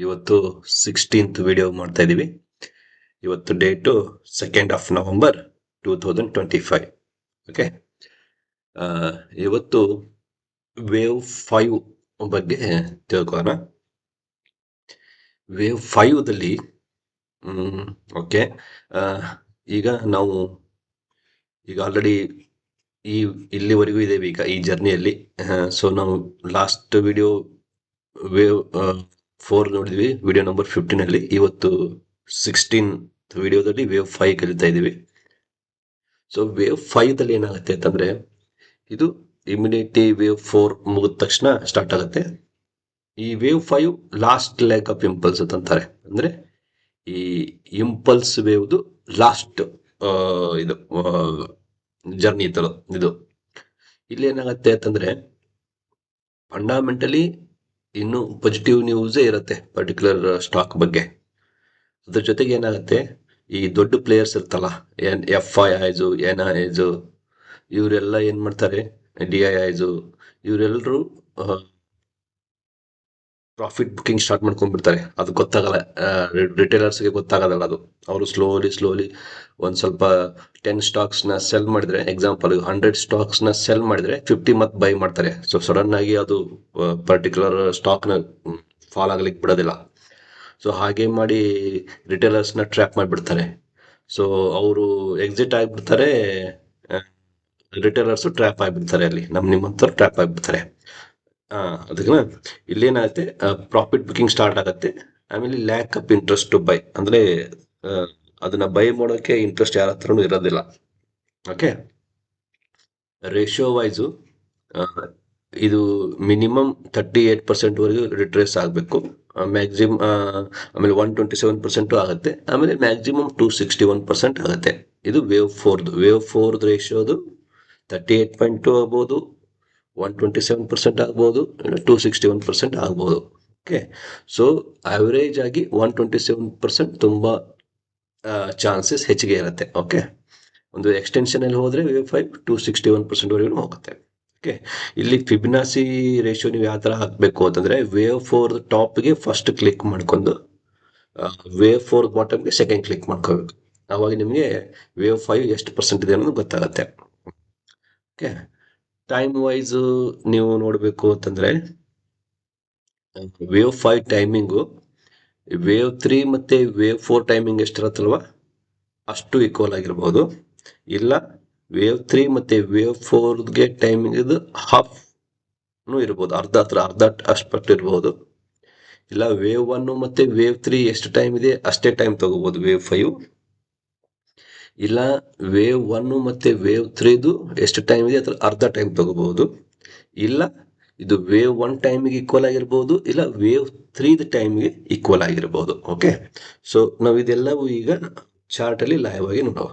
ಇವತ್ತು sixteenth video ಮಾಡ್ತಾ ಇದ್ದೀವಿ ಇವತ್ತು date second of November two thousand twenty five okay ಇವತ್ತು ವೇವ್ ಫೈವ್ ಬಗ್ಗೆ ತಿಳ್ಕೋಣ ವೇವ್ ಫೈವ್ದಲ್ಲಿ ಓಕೆ ಈಗ ನಾವು, ಈಗ ಆಲ್ರೆಡಿ ಈ, ಇಲ್ಲಿವರೆಗೂ ಇದ್ದೇವೆ ಈಗ ಈ ಜರ್ನಿಯಲ್ಲಿ ಸೊ ನಾವು ಲಾಸ್ಟ್ ವಿಡಿಯೋ ವೇವ್ ಫೋರ್ ನೋಡಿದ್ವಿ. ವಿಡಿಯೋ ನಂಬರ್ ಫಿಫ್ಟೀನ್ ಅಲ್ಲಿ. ಇವತ್ತು ಸಿಕ್ಸ್ಟೀನ್ ವಿಡಿಯೋದಲ್ಲಿ ವೇವ್ ಫೈವ್ ಕಲಿತಾ ಇದ್ದೀವಿ. ಸೊ ವೇವ್ ಫೈವ್ ದಲ್ಲಿ ಏನಾಗುತ್ತೆ ಅಂತಂದ್ರೆ, ಇದು ಇಮ್ಯುನಿಟಿ ವೇವ್ ಫೋರ್ ಮುಗಿದ ತಕ್ಷಣ ಸ್ಟಾರ್ಟ್ ಆಗುತ್ತೆ. ಈ wave five last leg of impulse ಅಂತಾರೆ. ಅಂದ್ರೆ ಈ ಇಂಪಲ್ಸ್ ವೇವ್ದು ಲಾಸ್ಟ್ ಇದು ಜರ್ನಿ ಇತ್ತಲ್ಲ ಇದು. ಇಲ್ಲಿ ಏನಾಗುತ್ತೆ ಅಂತಂದ್ರೆ ಫಂಡಾಮೆಂಟಲಿ ಇನ್ನು ಪಾಸಿಟಿವ್ ನ್ಯೂಸೇ ಇರುತ್ತೆ ಪರ್ಟಿಕ್ಯುಲರ್ ಸ್ಟಾಕ್ ಬಗ್ಗೆ. ಅದ್ರ ಜೊತೆಗೆ ಏನಾಗುತ್ತೆ, ಈ ದೊಡ್ಡ ಪ್ಲೇಯರ್ಸ್ ಇರ್ತಲ್ಲ ಎನ್ F I Is N I Is ಇವರೆಲ್ಲ ಏನ್ ಮಾಡ್ತಾರೆ ಡಿ ಐ ಐಸು ಇವರೆಲ್ಲರೂ ಪ್ರಾಫಿಟ್ ಬುಕಿಂಗ್ ಸ್ಟಾರ್ಟ್ ಮಾಡ್ಕೊಂಡ್ಬಿಡ್ತಾರೆ. ಅದು ಗೊತ್ತಾಗಲ್ಲ ರಿಟೇಲರ್ಸ್ಗೆ ಗೊತ್ತಾಗೋದಲ್ಲ ಅದು. ಅವರು ಸ್ಲೋಲಿ ಸ್ಲೋಲಿ ಒಂದು ಸ್ವಲ್ಪ ಟೆನ್ ಸ್ಟಾಕ್ಸ್ನ ಸೆಲ್ ಮಾಡಿದ್ರೆ ಎಕ್ಸಾಂಪಲ್ ಹಂಡ್ರೆಡ್ ಸ್ಟಾಕ್ಸ್ನ ಸೆಲ್ ಮಾಡಿದ್ರೆ ಫಿಫ್ಟಿ ಮತ್ತು ಬೈ ಮಾಡ್ತಾರೆ. ಸೊ ಸಡನ್ ಆಗಿ ಅದು ಪರ್ಟಿಕ್ಯುಲರ್ ಸ್ಟಾಕ್ನ ಫಾಲ್ ಆಗ್ಲಿಕ್ಕೆ ಬಿಡೋದಿಲ್ಲ. ಸೊ ಹಾಗೆ ಮಾಡಿ ರಿಟೇಲರ್ಸ್ನ ಟ್ರ್ಯಾಪ್ ಮಾಡಿಬಿಡ್ತಾರೆ. ಸೊ ಅವರು ಎಕ್ಸಿಟ್ ಆಗಿಬಿಡ್ತಾರೆ ರಿಟೇಲರ್ಸು ಟ್ರ್ಯಾಪ್ ಆಗಿಬಿಡ್ತಾರೆ ಅಲ್ಲಿ. ನಮ್ಮ ನಿಮ್ಮಂಥವ್ರು ಟ್ರ್ಯಾಪ್ ಆಗಿಬಿಡ್ತಾರೆ. ಅದಕ್ಕೆ ಇಲ್ಲೇನಾಗುತ್ತೆ ಪ್ರಾಫಿಟ್ ಬುಕಿಂಗ್ ಸ್ಟಾರ್ಟ್ ಆಗುತ್ತೆ. ಆಮೇಲೆ lack of interest to buy ಅಂದ್ರೆ ಅದನ್ನ ಬೈ ಮಾಡೋಕೆ ಇಂಟ್ರೆಸ್ಟ್ ಯಾರ ಹತ್ರನೂ ಇರೋದಿಲ್ಲ. ಓಕೆ ರೇಷಿಯೋ ವೈಸು ಇದು ಮಿನಿಮಮ್ ತರ್ಟಿ ಏಟ್ ಪರ್ಸೆಂಟ್ ವರೆಗೂ ರಿಟ್ರೇಸ್ ಆಗಬೇಕು. ಮ್ಯಾಕ್ಸಿಮ್ ಆಮೇಲೆ ಒನ್ ಟ್ವೆಂಟಿ ಸೆವೆನ್ ಪರ್ಸೆಂಟು ಆಗುತ್ತೆ. ಆಮೇಲೆ maximum two sixty one percent ಆಗುತ್ತೆ. ಇದು ವೇವ್ ಫೋರ್ದು ವೇವ್ ಫೋರ್ದು ರೇಷಿಯೋದು ತರ್ಟಿ ಏಟ್ ಪಾಯಿಂಟ್ ಟು ಆಗ್ಬೋದು. ಒನ್ ಟ್ವೆಂಟಿ ಸೆವೆನ್ ಪರ್ಸೆಂಟ್ ಆಗ್ಬೋದು ಟೂ ಸಿಕ್ಸ್ಟಿ ಒನ್ ಪರ್ಸೆಂಟ್ ಆಗ್ಬೋದು. ಓಕೆ ಸೊ ಆವರೇಜ್ ಆಗಿ ಒನ್ ಟ್ವೆಂಟಿ ಸೆವೆನ್ ಪರ್ಸೆಂಟ್ ತುಂಬ ಚಾನ್ಸಸ್ ಹೆಚ್ಚಿಗೆ ಇರುತ್ತೆ. ಓಕೆ ಒಂದು ಎಕ್ಸ್ಟೆನ್ಷನ್ ಅಲ್ಲಿ ಹೋದ್ರೆ wave five two sixty one percent ವರೆಗೂ ಹೋಗುತ್ತೆ. ಓಕೆ ಇಲ್ಲಿ ಫಿಬಿನಾಸಿ ರೇಷಿಯೋ ನೀವು ಯಾವ ಥರ ಹಾಕಬೇಕು ಅಂತಂದ್ರೆ ವೇವ್ ಫೋರ್ ಟಾಪ್ಗೆ ಫಸ್ಟ್ ಕ್ಲಿಕ್ ಮಾಡ್ಕೊಂಡು ವೇವ್ ಫೋರ್ ಬಾಟಮ್ಗೆ ಸೆಕೆಂಡ್ ಕ್ಲಿಕ್ ಮಾಡ್ಕೋಬೇಕು. ಅವಾಗ ನಿಮಗೆ ವೇವ್ ಫೈವ್ ಎಷ್ಟು ಪರ್ಸೆಂಟ್ ಇದೆ ಅನ್ನೋದು ಗೊತ್ತಾಗುತ್ತೆ. ಓಕೆ ಟೈಮ್ ವೈಸ್ ನೀವು ನೋಡಬೇಕು ಅಂತಂದ್ರೆ wave five timing wave three ಮತ್ತೆ ವೇವ್ ಫೋರ್ ಟೈಮಿಂಗ್ ಎಷ್ಟಿರತ್ತಲ್ವ? ಅಷ್ಟು ಈಕ್ವಲ್ ಆಗಿರ್ಬೋದು. ಇಲ್ಲ ವೇವ್ ತ್ರೀ ಮತ್ತೆ ವೇವ್ ಫೋರ್ಗೆ ಟೈಮಿಂಗ್ ಇದು ಹಾಫ್ ಇರ್ಬೋದು. ಅರ್ಧ ಹತ್ರ ಅರ್ಧ ಅಷ್ಟು ಇರ್ಬೋದು. ಇಲ್ಲ ವೇವ್ ಒನ್ ಮತ್ತೆ ವೇವ್ ತ್ರೀ ಎಷ್ಟು ಟೈಮ್ ಇದೆ, ಅಷ್ಟೇ ಟೈಮ್ ತಗೋಬಹುದು ವೇವ್ ಫೈವ್ ಇಲ್ಲ ವೇವ್ ಒನ್ ಮತ್ತೆ ವೇವ್ ತ್ರೀದು ಎಷ್ಟು ಟೈಮ್ ಇದೆ ಅದರ ಅರ್ಧ ಟೈಮ್ ತಗೋಬಹುದು. ಇಲ್ಲ, ಇದು ವೇವ್ ಒನ್ ಟೈಮಿಗೆ ಈಕ್ವಲ್ ಆಗಿರ್ಬೋದು, ಇಲ್ಲ ವೇವ್ ತ್ರೀದ ಟೈಮ್ಗೆ ಈಕ್ವಲ್ ಆಗಿರ್ಬೋದು ಓಕೆ ಸೊ ನಾವು ಇದೆಲ್ಲವೂ ಈಗ ಚಾರ್ಟ್ ಅಲ್ಲಿ ಲೈವ್ ಆಗಿ ನೋಡುವ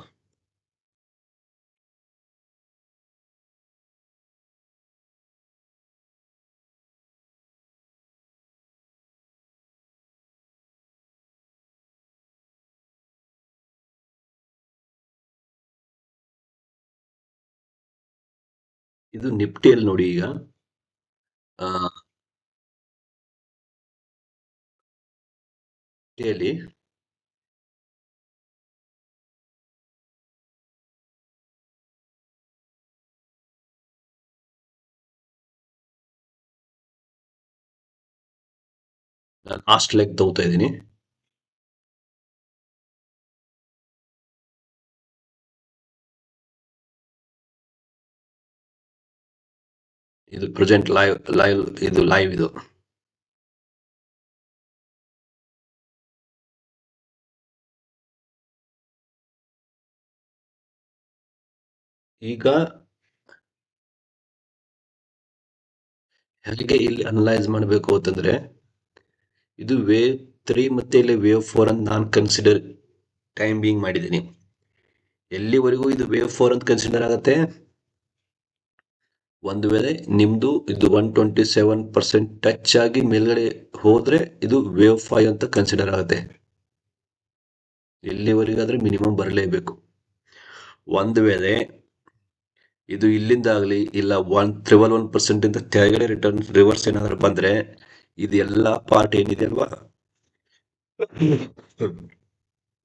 ಇದು ನಿಫ್ಟಿಯಲ್ಲಿ ನೋಡಿ ಈಗ. ನಿಫ್ಟಿಯಲ್ಲಿ ಲಾಸ್ಟ್ ಲೆಗ್ ತಗೋತಾ ಇದ್ದೀನಿ. ಇದು ಪ್ರೆಸೆಂಟ್ ಲೈವ್ ಲೈವ್ ಇದು ಲೈವ್ ಇದು. ಈಗ ಹೇಗೆ ಇಲ್ಲಿ ಅನಲೈಸ್ ಮಾಡಬೇಕು ಅಂತಂದ್ರೆ, ಇದು ವೇವ್ ತ್ರೀ ಮತ್ತೆ ಇಲ್ಲಿ ವೇವ್ ಫೋರ್ ಅಂತ ನಾನು ಕನ್ಸಿಡರ್ ಟೈಮ್ ಬೀಂಗ್ ಮಾಡಿದ್ದೀನಿ. ಎಲ್ಲಿವರೆಗೂ ಇದು ವೇವ್ ಫೋರ್ ಅಂತ ಕನ್ಸಿಡರ್ ಆಗುತ್ತೆ? ಒಂದು ವೇಳೆ ನಿಮ್ದು ಇದು one twenty seven percent touch ಆಗಿ ಮೇಲ್ಗಡೆ ಹೋದ್ರೆ ಇದು ವೇವ್ ಫೈ ಅಂತ ಕನ್ಸಿಡರ್ ಆಗುತ್ತೆ. ಇಲ್ಲಿವರೆಗಾದ್ರೆ ಮಿನಿಮಮ್ ಬರಲೇಬೇಕು. ಒಂದು ವೇಳೆ ಇದು ಇಲ್ಲಿಂದ ಆಗಲಿ ಇಲ್ಲ ಒನ್ ತ್ರಿಬಲ್ ಒನ್ ಪರ್ಸೆಂಟ್ ಇಂದ ಕೆಳಗಡೆ ರಿಟರ್ನ್ ರಿವರ್ಸ್ ಏನಾದರೂ ಬಂದ್ರೆ ಇದೆಲ್ಲ ಪಾರ್ಟ್ ಏನಿದೆ ಅಲ್ವಾ?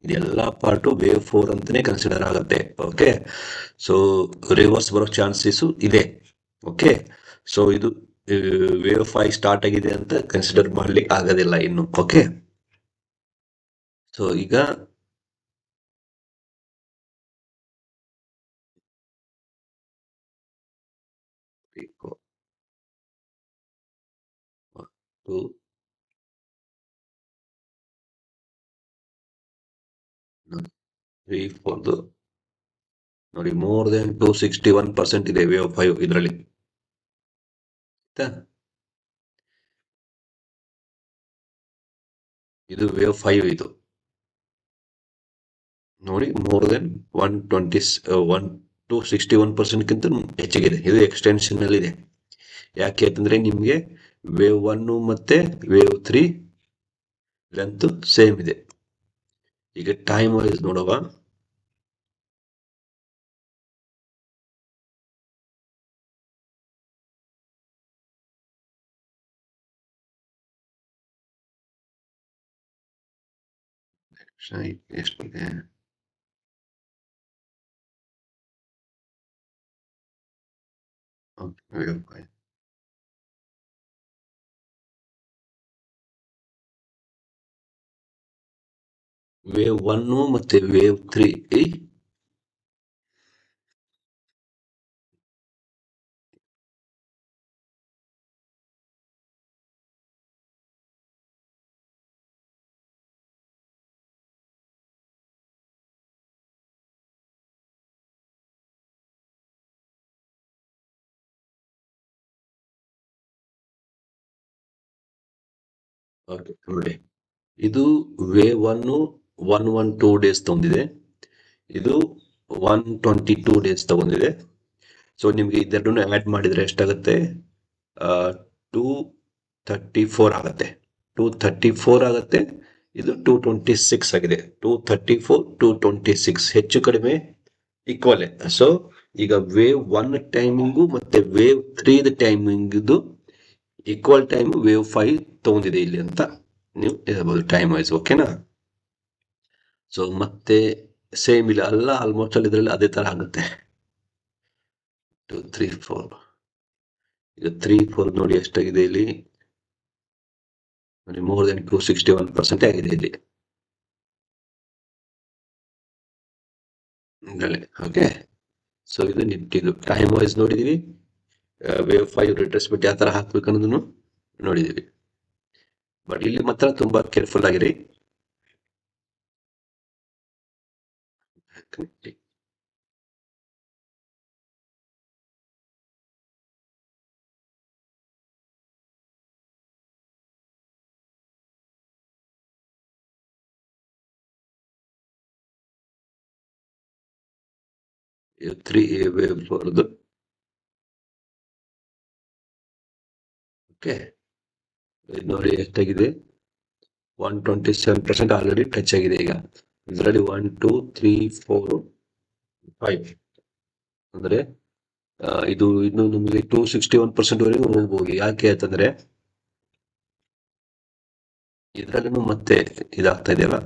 ಇದೆಲ್ಲ ಪಾರ್ಟು ವೇವ್ ಫೋರ್ ಅಂತಲೇ ಕನ್ಸಿಡರ್ ಆಗುತ್ತೆ. ಓಕೆ ಸೊ ರಿವರ್ಸ್ ಬರೋ ಚಾನ್ಸಸ್ಸು ಇದೆ. ಓಕೆ ಸೊ ಇದು ವೇವ್ ಫೈ ಸ್ಟಾರ್ಟ್ ಆಗಿದೆ ಅಂತ ಕನ್ಸಿಡರ್ ಮಾಡ್ಲಿಕ್ಕೆ ಆಗೋದಿಲ್ಲ ಇನ್ನು. ಓಕೆ ಸೊ ಈಗ ತ್ರೀ ನೋಡಿ more than two sixty one percent ಇದೆ ವೇವ್ ಫೈವ್ ಇದರಲ್ಲಿ. ಇದು ವೇವ್ ಫೈವ್ ಇದು. ನೋಡಿ more than one twenty one two sixty one ಪರ್ಸೆಂಟ್ಗಿಂತ ಹೆಚ್ಚಿಗಿದೆ. ಇದು ಎಕ್ಸ್ಟೆನ್ಷನ್ ಅಲ್ಲಿ ಇದೆ ಯಾಕೆ ಅಂತಂದ್ರೆ ನಿಮಗೆ ವೇವ್ ಒನ್ ಮತ್ತೆ ವೇವ್ ತ್ರೀ ಲೆಂತ್ ಸೇಮ್ ಇದೆ. ಈಗ ಟೈಮ್ ವೈಸ್ ನೋಡುವ. ಎಷ್ಟಿದೆ ವೇವ್ ಫೈವ್ ವೇವ್ ಒನ್ ಮತ್ತೆ ವೇವ್ ತ್ರೀ ಓಕೆ ನೋಡಿ. ಇದು wave one one one two days ತಗೊಂಡಿದೆ ಇದು ಒನ್ ಟ್ವೆಂಟಿ ಟೂ ಡೇಸ್ ತಗೊಂಡಿದೆ. ಸೊ ನಿಮಗೆ ಇದೆರಡನ್ನು ಆ್ಯಡ್ ಮಾಡಿದರೆ ಎಷ್ಟಾಗುತ್ತೆ? ಟೂ ಥರ್ಟಿ ಫೋರ್ ಆಗುತ್ತೆ. ಟೂ ಥರ್ಟಿ ಫೋರ್ ಆಗುತ್ತೆ. ಇದು ಟೂ ಟ್ವೆಂಟಿ ಸಿಕ್ಸ್ ಆಗಿದೆ. Two thirty four, two twenty six. ಹೆಚ್ಚು ಕಡಿಮೆ ಈಕ್ವಲ್ ಸೊ ಈಗ ವೇವ್ ಒನ್ ಟೈಮಿಂಗು ಮತ್ತೆ ವೇವ್ ತ್ರೀದ ಟೈಮಿಂಗ್ದು ಈಕ್ವಲ್ ಟೈಮ್ ವೇವ್ ಫೈವ್ ತಗೊಂಡಿದೆ ಇಲ್ಲಿ ಅಂತ ನೀವು ಹೇಳ್ಬೋದು ಟೈಮ್ ವೈಸ್ ಓಕೆನಾ ಸೊ ಮತ್ತೆ ಸೇಮ್ ಇಲ್ಲ. ಅಲ್ಲ ಆಲ್ಮೋಸ್ಟ್ ಅಲ್ಲಿ ಇದರಲ್ಲಿ ಅದೇ ತರ ಆಗುತ್ತೆ. ಟು ತ್ರೀ ಫೋರ್ ಈಗ ತ್ರೀ ಫೋರ್ ನೋಡಿ ಎಷ್ಟಾಗಿದೆ ಇಲ್ಲಿ? ನೋಡಿ more than two sixty one percent ಆಗಿದೆ ಇಲ್ಲಿ. ಓಕೆ ಸೊ ಇದು ನಿಫ್ಟಿದು ಟೈಮ್ ವೈಸ್ ನೋಡಿದೀವಿ. ವೇವ್ ಫೈವ್ ರಿಟ್ರೆಸ್ಮೆಂಟ್ ಯಾವ ತರ ಹಾಕ್ಬೇಕು ಅನ್ನೋದನ್ನು ನೋಡಿದೀವಿ ಬಟ್ ಇಲ್ಲಿ ಮಾತ್ರ ತುಂಬಾ ಕೇರ್ಫುಲ್ ಆಗಿರಿ. ತ್ರೀ ವೇವ್ ಫೋರ್ದು ಓಕೆ ನೋಡಿ ಎಷ್ಟಾಗಿದೆ one twenty seven percent already touch ಆಗಿದೆ ಈಗ. ಇದರಲ್ಲಿ one two three four five ಅಂದ್ರೆ ಇದು ಇನ್ನು ನಿಮಗೆ ಟೂ ಸಿಕ್ಸ್ಟಿ ಒನ್ ಪರ್ಸೆಂಟ್ ವರೆಗೂ ಹೋಗ್ಬೋದು. ಯಾಕೆ ಅಂತಂದ್ರೆ, ಇದರಲ್ಲೂ ಮತ್ತೆ ಇದಾಗ್ತಾ ಇದೆಯಲ್ಲ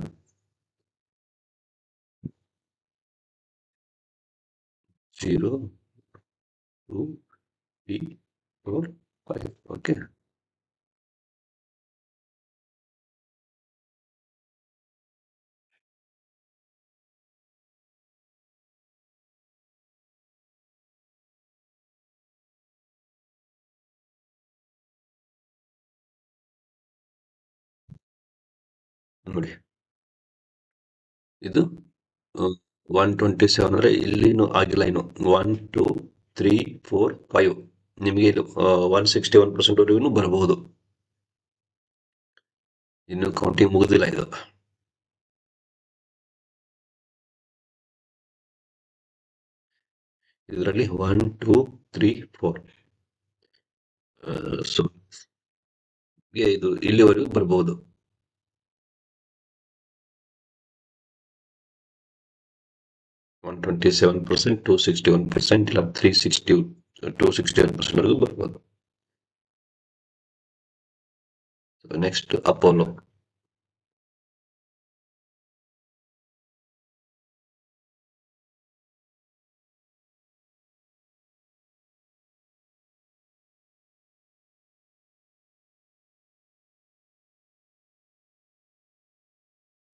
zero two three four five okay ನೋಡಿ. ಇದು ಒನ್ ಟ್ವೆಂಟಿ ಸೆವೆನ್ ಅಂದ್ರೆ ಇಲ್ಲಿನೂ ಆಗಿಲ್ಲ ಇನ್ನು. One two three four five ನಿಮಗೆ ಇದು ಒನ್ ಸಿಕ್ಸ್ಟಿ ಒನ್ ಪರ್ಸೆಂಟ್ ವರೆಗೂ ಬರಬಹುದು ಇನ್ನು ಕೌಂಟಿಂಗ್ ಮುಗಿದಿಲ್ಲ ಇದು. ಇದರಲ್ಲಿ one two three four so ಇದು ಇಲ್ಲಿವರೆಗೂ ಬರಬಹುದು one twenty seven percent two sixty one percent ಇಲ್ಲ three sixty two sixty one ಪರ್ಸೆಂಟ್ವರೆಗೂ ಬರ್ಬೋದು ನೆಕ್ಸ್ಟ್ ಅಪೋಲೋ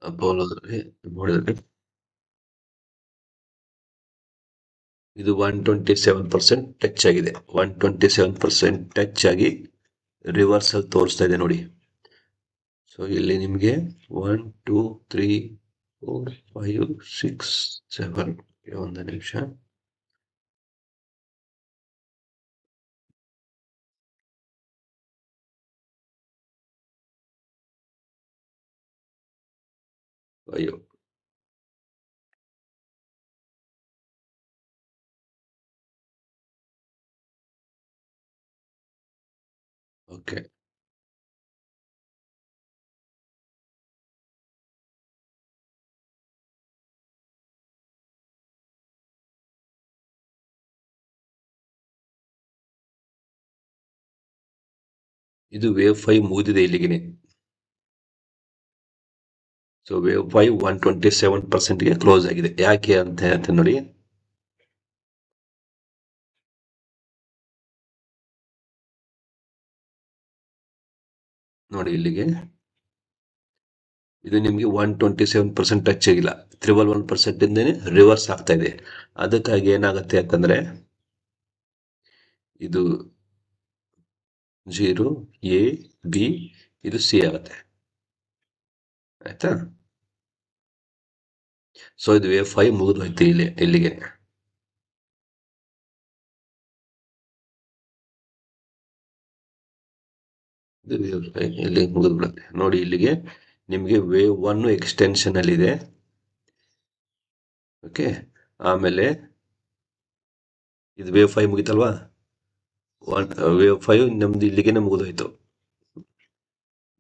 ಅಪೋಲೋದಲ್ಲಿ ನೋಡಿದ್ರೆ ಇದು one twenty seven percent touch ಆಗಿದೆ. One twenty seven percent touch ಆಗಿ ರಿವರ್ಸಲ್ ತೋರಿಸ್ತಾ ಇದೆ ನೋಡಿ. ಸೊ ಇಲ್ಲಿ ನಿಮಗೆ one two three four five six seven ಒಂದು ನಿಮಿಷ. ಫೈವ್ ಓಕೆ ಇದು ವೇವ್ ಫೈವ್ ಮುಗಿದಿದೆ ಇಲ್ಲಿಗೆ so wave five one twenty seven ಪರ್ಸೆಂಟ್ಗೆ close ಆಗಿದೆ. ಯಾಕೆ ಅಂತ ಹೇಳ್ತೀನಿ ನೋಡಿ. ಇಲ್ಲಿಗೆ. ಇದು ನಿಮಗೆ one twenty seven percent touch ಆಗಿಲ್ಲ. ತ್ರಿಬಲ್ ಒನ್ ಪರ್ಸೆಂಟ್ ಇಂದನೇ ರಿವರ್ಸ್ ಆಗ್ತಾ ಇದೆ. ಅದಕ್ಕಾಗಿ ಏನಾಗುತ್ತೆ ಅಂತಂದ್ರೆ, ಇದು ಜೀರೋ ಎ ಬಿ ಇದು ಸಿ ಆಗುತ್ತೆ. ಆಯ್ತಾ? ಸೊ ಇದು ವೇವ್ ಫೈವ್ ಮುಗಿದು ಇಲ್ಲಿ, ಇಲ್ಲಿಗೆ. ಇಲ್ಲಿ ಮುಗಿದು ಬಿಡುತ್ತೆ ನೋಡಿ ಇಲ್ಲಿಗೆ, ನಿಮಗೆ ವೇವ್ ಒನ್ ಎಕ್ಸ್ಟೆನ್ಷನ್ ಅಲ್ಲಿ ಇದೆ ಓಕೆ ಆಮೇಲೆ ಇದು ವೇವ್ ಫೈವ್ ಮುಗಿತಲ್ವಾ? ಒನ್ ವೇವ್ ಫೈವ್ ನಮ್ದು ಇಲ್ಲಿಗೆ ಮುಗಿದೋಯ್ತು.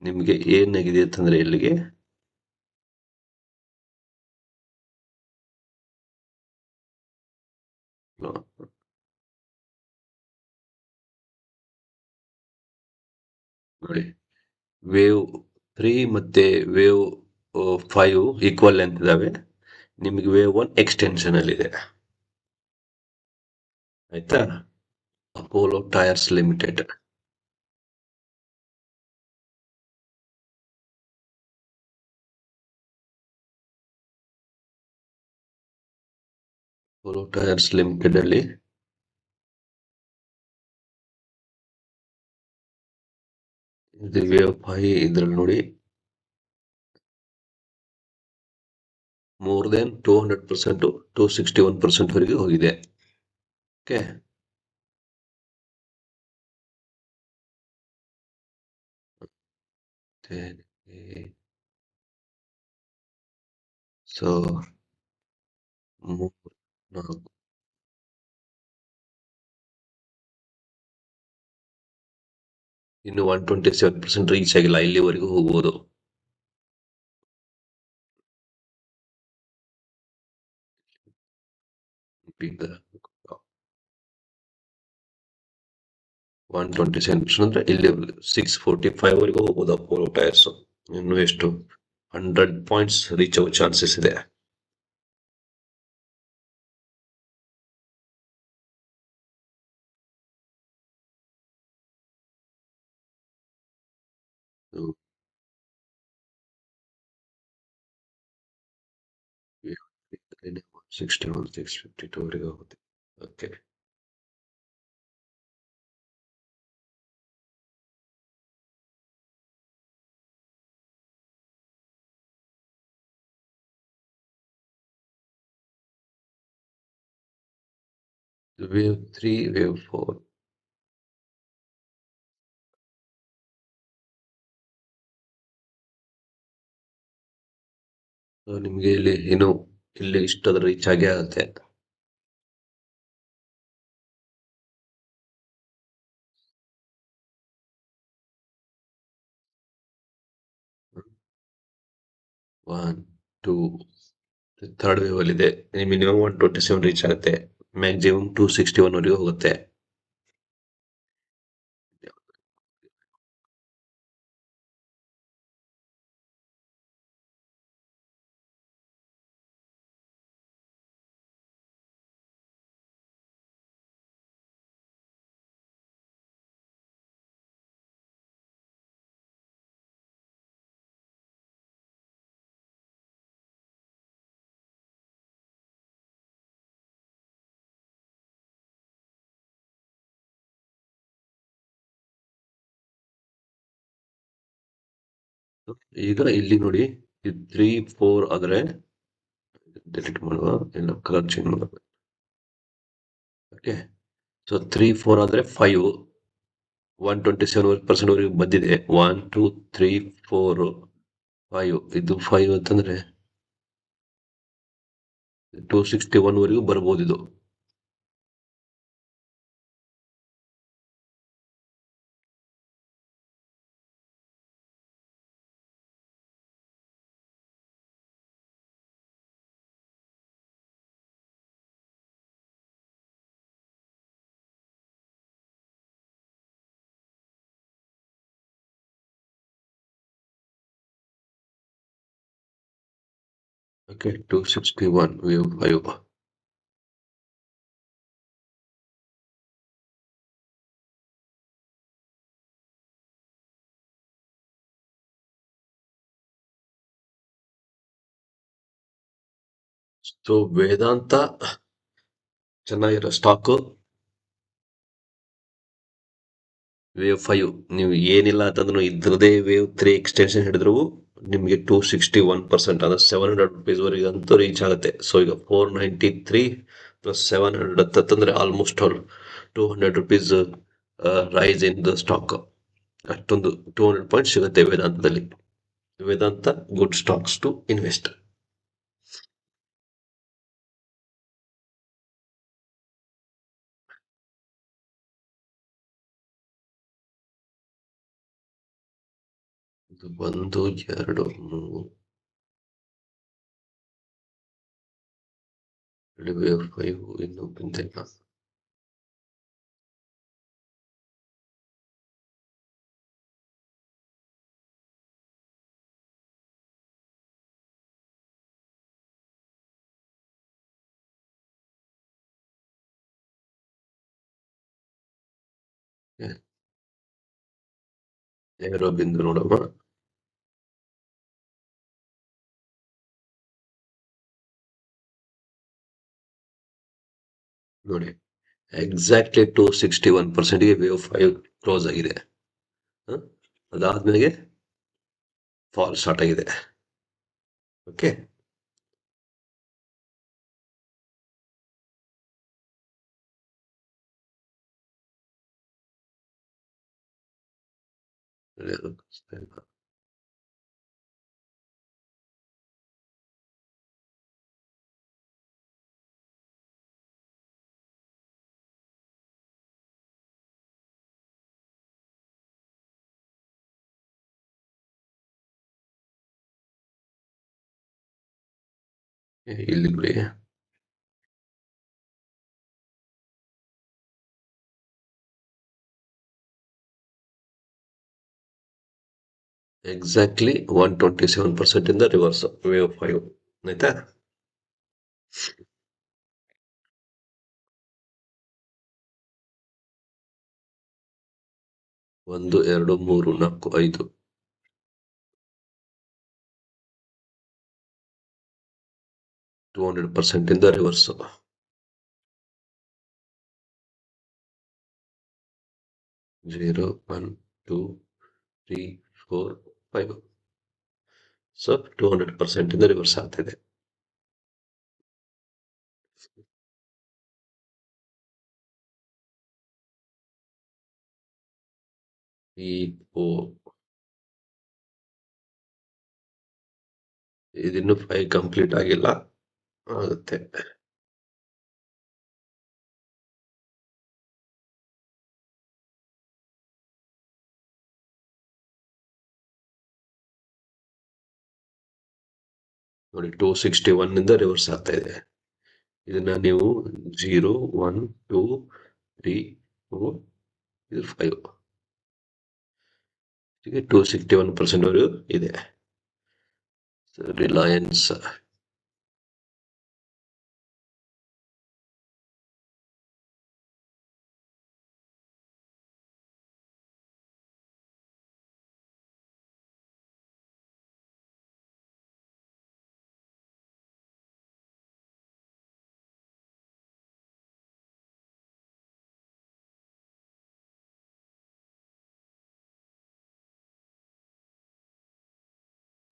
ನಿಮಗೆ ಏನಾಗಿದೆ ಅಂತಂದ್ರೆ ಇಲ್ಲಿಗೆ. ನೋಡಿ ವೇವ್ ತ್ರೀ ಮತ್ತೆ ವೇವ್ ಫೈವ್ ಈಕ್ವಲ್ ಲೆಂತ್ ಇದಾವೆ. ನಿಮಗೆ ವೇವ್ ಒನ್ ಎಕ್ಸ್ಟೆನ್ಷನ್ ಅಲ್ಲಿ ಇದೆ. ಆಯ್ತಾ? Apollo Tyres Limited Apollo Tyres Limited ಅಲ್ಲಿ ಫೈವ್ ಇದ್ರಲ್ಲಿ ನೋಡಿ. More than two hundred percent two sixty one percent ವರೆಗೆ ಹೋಗಿದೆ. ಓಕೆ ಸೊ ಮೂರು ನಾಲ್ಕು. ಇನ್ನು one twenty seven percent reach ಆಗಿಲ್ಲ, ಇಲ್ಲಿವರೆಗೂ ಹೋಗ್ಬೋದು. ಒನ್ ಟ್ವೆಂಟಿ ಸೆವೆನ್ ಪರ್ಸೆಂಟ್ ಅಂದ್ರೆ ಇಲ್ಲಿ ಸಿಕ್ಸ್ ಫೋರ್ಟಿ ಫೈವ್ ವರೆಗೂ ಹೋಗ್ಬೋದು ಅಪೋಲೋ ಟೈರ್ಸ್ ಇನ್ನು ಎಷ್ಟು? ಹಂಡ್ರೆಡ್ ಪಾಯಿಂಟ್ಸ್ ರೀಚ್ ಆಗೋ ಚಾನ್ಸಸ್ ಇದೆ. ಸಿಕ್ಸ್ಟಿ ಒನ್ ಸಿಕ್ಸ್ ಫಿಫ್ಟಿ ಟೂವರೆಗೆ ಹೋಗುತ್ತೆ okay wave three wave four ನಿಮಗೆ ಇಲ್ಲಿ ಏನು ಇಲ್ಲಿ ಇಷ್ಟದ ರೀಚ್ ಆಗೇ ಆಗುತ್ತೆ ಒನ್ ಟೂ ಥರ್ಡ್ ವೇವ್ ಇದೆ. Minimum one twenty seven reach ಆಗುತ್ತೆ. ಮ್ಯಾಕ್ಸಿಮಮ್ ಟೂ ಸಿಕ್ಸ್ಟಿ ಒನ್ ವರೆಗೂ ಹೋಗುತ್ತೆ. ಈಗ ಇಲ್ಲಿ ನೋಡಿ ತ್ರೀ ಫೋರ್ ಆದ್ರೆ ಡಿಲೀಟ್ ಮಾಡುವ, ಇಲ್ಲ ಕಲರ್ ಚೇಂಜ್ ಮಾಡುವ. ಓಕೆ ಸೊ ತ್ರೀ ಫೋರ್ ಆದ್ರೆ five one twenty seven percent ವರೆಗೆ ಬಂದಿದೆ. One two three four five ಇದು ಫೈವ್ ಅಂತಂದ್ರೆ ಟೂ ಸಿಕ್ಸ್ಟಿ ಒನ್ ವರೆಗೂ ಬರ್ಬೋದು ಇದು. Sixty one wave five so Vedanta ಚೆನ್ನಾಗಿರೋ ಸ್ಟಾಕು ವೇವ್ ಫೈವ್ ನೀವು ಏನಿಲ್ಲ ಅಂತಂದ್ರೂ ಇದ್ರದೇ ವೇವ್ ತ್ರೀ ಎಕ್ಸ್ಟೆನ್ಷನ್ ಹಿಡಿದ್ರು ನಿಮಗೆ ಟೂ ಸಿಕ್ಸ್ಟಿ ಒನ್ ಪರ್ಸೆಂಟ್ ಅಂದರೆ ಸೆವೆನ್ ಹಂಡ್ರೆಡ್ ರುಪೀಸ್ ವರೆಗೆ ಅಂತೂ ರೀಚ್ ಆಗುತ್ತೆ. ಸೊ ಈಗ four ninety three plus seven hundred ಹತ್ತಂದ್ರೆ almost all two hundred rupees rise in the stock ಅಷ್ಟೊಂದು ಟೂ ಹಂಡ್ರೆಡ್ ಪಾಯಿಂಟ್ ಸಿಗುತ್ತೆ ವೇದಾಂತದಲ್ಲಿ. Vedanta good stocks to invest ಇದು ಒಂದು ಎರಡು ಮೂರು ವೇವ್ ಫೈವ್ ಇನ್ನು ಬಂದಿಲ್ಲ ಏರೋ ಬಿಂದು ನೋಡಮ್ಮ ನೋಡಿ. ಎಕ್ಸಾಕ್ಟ್ಲಿ ಟು ಸಿಕ್ಸ್ಟಿ ಒನ್ ಪರ್ಸೆಂಟ್ಗೆ ವೇವ್ ಫೈವ್ ಕ್ಲೋಸ್ ಆಗಿದೆ. ಹ? ಅದಾದ್ಮೇಲೆ ಫಾಲ್ ಸ್ಟಾರ್ಟ್ ಆಗಿದೆ. ಓಕೆ ಬಿಡಿ exactly one twenty seven percent ಇಂದ ರಿವರ್ಸ್ ವೇವ್ ಫೈವ್ ಆಯ್ತಾ ಒಂದು, ಎರಡು, ಮೂರು, ನಾಲ್ಕು, ಐದು. ಟೂ ಹಂಡ್ರೆಡ್ ಪರ್ಸೆಂಟ್ ಇಂದ reverse zero one two three four five so two hundred percent ಇಂದ ರಿವರ್ಸ್ ಆಗ್ತಿದೆ. ಈ ಓ, ಇದಿನ್ನು ಫೈವ್ ಕಂಪ್ಲೀಟ್ ಆಗಿಲ್ಲ. ಆಗುತ್ತೆ ನೋಡಿ ಟೂ ಸಿಕ್ಸ್ಟಿ ಒನ್ ಇಂದ ರಿವರ್ಸ್ ಆಗ್ತಾ ಇದೆ. ಇದನ್ನ ನೀವು zero one two three four ಇದು five two sixty one percent ವರೆಗೂ ಇದೆ. ರಿಲಯನ್ಸ್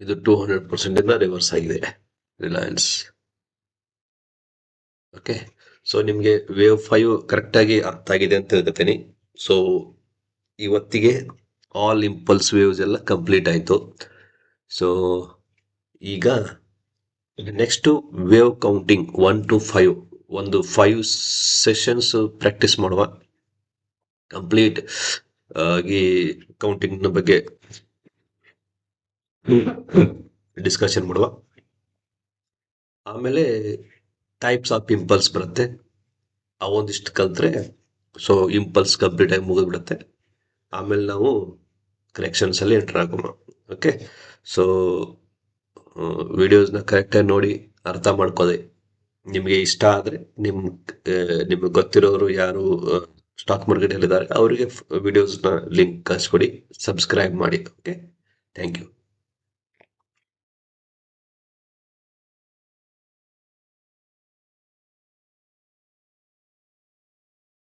ಇದು ಟೂ ಹಂಡ್ರೆಡ್ ಪರ್ಸೆಂಟ್ ಇಂದ ರಿವರ್ಸ್ ಆಗಿದೆ. ರಿಲಯನ್ಸ್ ಓಕೆ ಸೊ ನಿಮಗೆ ವೇವ್ ಫೈವ್ ಕರೆಕ್ಟ್ ಆಗಿ ಅರ್ಥ ಆಗಿದೆ ಅಂತ ಹೇಳ್ತೀನಿ ಸೊ ಇವತ್ತಿಗೆ ಆಲ್ ಇಂಪಲ್ಸ್ ವೇವ್ಸ್ ಎಲ್ಲ ಕಂಪ್ಲೀಟ್ ಆಯಿತು. ಸೊ ಈಗ next wave counting one to five ಒಂದು ಫೈವ್ ಸೆಷನ್ಸ್ ಪ್ರಾಕ್ಟೀಸ್ ಮಾಡುವ. ಕಂಪ್ಲೀಟ್ ಆಗಿ ಕೌಂಟಿಂಗ್ನ ಬಗ್ಗೆ ಡಿಸ್ಕಷನ್ ಮಾಡುವ. ಆಮೇಲೆ ಟೈಪ್ಸ್ ಆಫ್ ಇಂಪಲ್ಸ್ ಬರುತ್ತೆ. ಆ ಒಂದಿಷ್ಟು ಕಲ್ತ್ರೆ ಸೊ ಇಂಪಲ್ಸ್ ಕಂಪ್ಲೀಟ್ ಆಗಿ ಮುಗಿದ್ಬಿಡುತ್ತೆ. ಆಮೇಲೆ ನಾವು ಕರೆಕ್ಷನ್ಸ್ ಅಲ್ಲಿ ಎಂಟರ್ ಆಗೋಣ ಓಕೆ ಸೊ ವಿಡಿಯೋಸ್ನ ಕರೆಕ್ಟಾಗಿ ನೋಡಿ ಅರ್ಥ ಮಾಡ್ಕೋದೆ ನಿಮಗೆ ಇಷ್ಟ ಆದರೆ ನಿಮ್ಮ ನಿಮಗೆ ಗೊತ್ತಿರೋರು ಯಾರು ಸ್ಟಾಕ್ ಮಾರ್ಕೆಟಲ್ಲಿದ್ದಾರೆ ಅವರಿಗೆ ವಿಡಿಯೋಸ್ನ ಲಿಂಕ್ ಕಳಿಸ್ಕೊಡಿ ಸಬ್ಸ್ಕ್ರೈಬ್ ಮಾಡಿ. Okay thank you